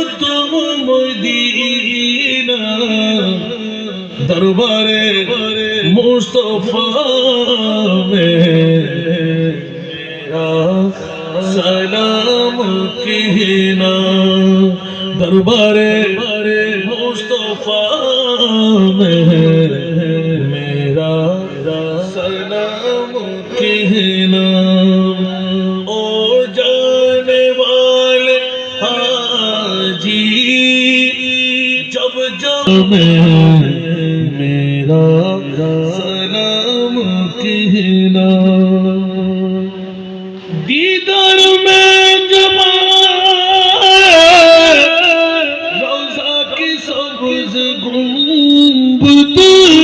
উত্তম Medina দরবারে মুস্তফা মে সালাম কিনা দরবারে মুস্তফা মে মেরা সালাম কিনা जी जब जब मेरा सलाम कहना दीदार में जमा रोजा की सब्ज गुम्बद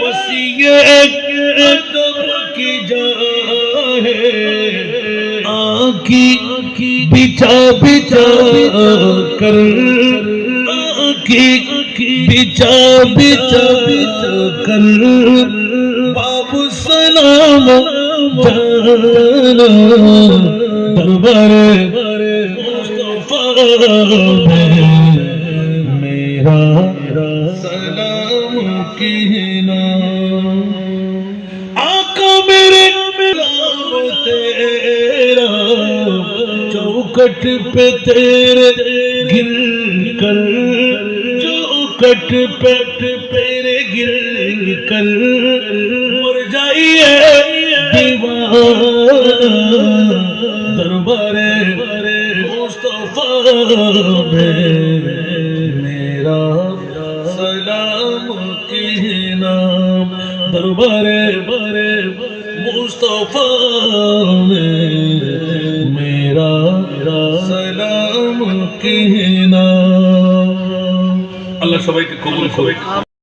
بس یہ ایک کی جا ہے آنکھی بچا بچا کر آنکھی بچا بچا کر باب سلام جانا دربار مصطفیٰ میں سلام کہنا تیرا چوکٹ پہ تیرے کر چوکٹ تیرے گل گر مر جائیے دربارے مصطفیٰ میں ইনাম দরবারে বারে মুস্তফা মেরা সালাম কি নাম আল্লাহ সবাইকে কবুল করে